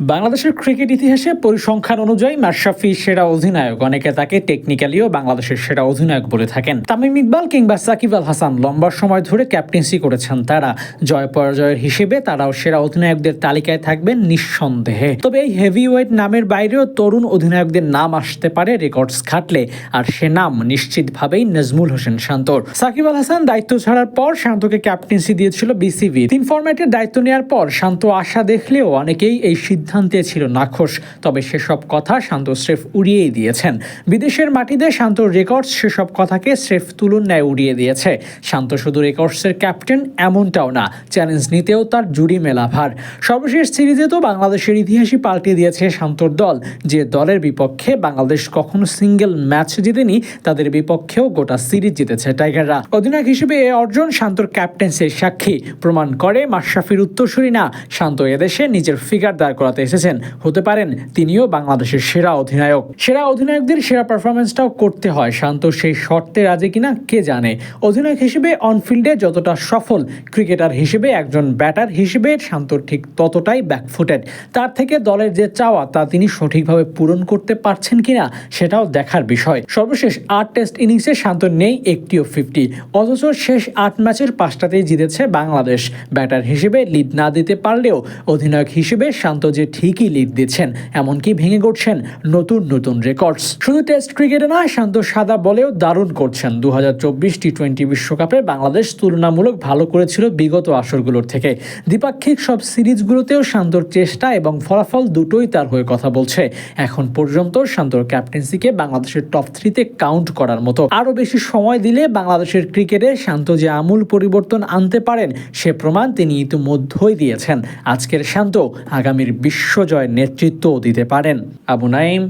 বাংলাদেশের ক্রিকেট ইতিহাসে পরিসংখ্যান অনুযায়ী মাশরাফি সেরা অধিনায়ক। অনেকে তাকে টেকনিক্যালিও বাংলাদেশের সেরা অধিনায়ক বলে থাকেন। তামিম ইকবাল কিংবা সাকিব আল হাসান লম্বা সময় ধরে ক্যাপ্টেন্সি করেছেন তারা। জয় পরাজয়ের হিসেবে তারাও সেরা অধিনায়কদের তালিকায় থাকবেন নিঃসন্দেহে। তবে এই হেভিওয়েট নামের বাইরেও তরুণ অধিনায়কদের নাম আসতে পারে রেকর্ডস খাটলে। আর সে নাম নিশ্চিতভাবেই নাজমুল হোসেন শান্তর। সাকিব আল হাসান দায়িত্ব ছাড়ার পর শান্তকে ক্যাপ্টেন্সি দিয়েছিল বিসিবি তিন ফরম্যাটের দায়িত্ব নেওয়ার পর শান্ত আশা দেখলেও অনেকেই এই সিদ্ধান্তে ছিল নাখোশ, তবে সেসব কথা শান্ত স্রেফ উড়িয়েই দিয়েছেন। বিদেশের মাটিতে শান্ত রেকর্ডস সেসব কথাকে স্রেফ তুলন ন্যায় উড়িয়ে দিয়েছে। শান্ত শুধু রেকর্ডসের ক্যাপ্টেন এমনটাও না, চ্যালেঞ্জ নিতেও তার জুড়ি মেলা ভার সর্বশেষ সিরিজে তো বাংলাদেশের ইতিহাসই পাল্টে দিয়েছে শান্তর দল। যে দলের বিপক্ষে বাংলাদেশ কখনো সিঙ্গেল ম্যাচ জিতেনি, তাদের বিপক্ষেও গোটা সিরিজ জিতেছে টাইগাররা। অধিনায়ক হিসেবে এ অর্জন শান্তর ক্যাপ্টেন্সের সাক্ষী। প্রমাণ করে মাশরাফির উত্তরসূরি না, শান্ত এদেশে নিজের ফিগার দাঁড় এসেছেন। হতে পারেন তিনিও বাংলাদেশের সেরা অধিনায়ক। সেরা অধিনায়কদের সেরা পারফরমেন্সটাও করতে হয়। শান্ত, সেই শর্তে রাজে কিনা কে জানে? অধিনায়ক হিসেবে অনফিল্ডে যতটা সফল ক্রিকেটার হিসেবে, একজন ব্যাটার হিসেবে শান্ত ঠিক ততটাই ব্যাকফুটেড তার থেকে দলের যে চাওয়া, তা তিনি সঠিকভাবে পূরণ করতে পারছেন কিনা, সেটাও দেখার বিষয়। সর্বশেষ আট টেস্ট ইনিংসে শান্ত নেই, একটিও ফিফটি অথচ শেষ আট ম্যাচের পাঁচটাতেই জিতেছে বাংলাদেশ। ব্যাটার হিসেবে লিড না দিতে পারলেও অধিনায়ক হিসেবে শান্ত যে ঠিকই লিড দিচ্ছেন, এমনকি ভেঙে গড়ছেন নতুন নতুন রেকর্ডস শুধু টেস্ট ক্রিকেটে নয়, শান্ত সাদা বলেও দারুণ করছেন। দু হাজার চব্বিশ টি টোয়েন্টি বিশ্বকাপে বাংলাদেশ তুলনামূলক ভালো করেছিল বিগত আসরগুলোর থেকে। দ্বিপাক্ষিক সব সিরিজগুলোতেও শান্তর চেষ্টা এবং ফলাফল দুটোই তার হয়ে কথা বলছে। এখন পর্যন্ত শান্তর ক্যাপ্টেন্সিকে বাংলাদেশের টপ থ্রিতে কাউন্ট করার মতো। আরও বেশি সময় দিলে বাংলাদেশের ক্রিকেটে শান্ত যে আমূল পরিবর্তন আনতে পারেন, সে প্রমাণ তিনি ইতিমধ্যেই দিয়েছেন। আজকের শান্ত আগামীর বিশ্বজয় নেতৃত্ব দিতে পারেন। Abu Naim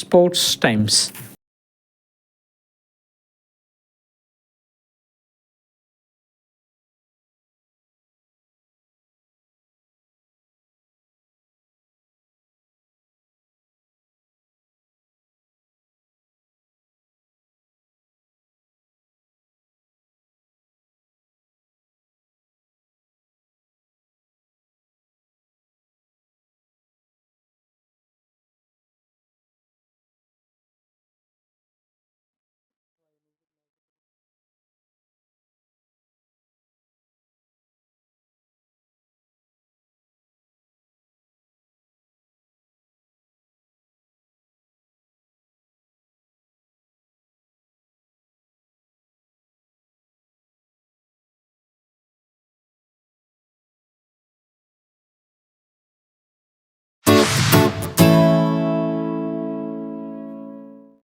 Sports Times.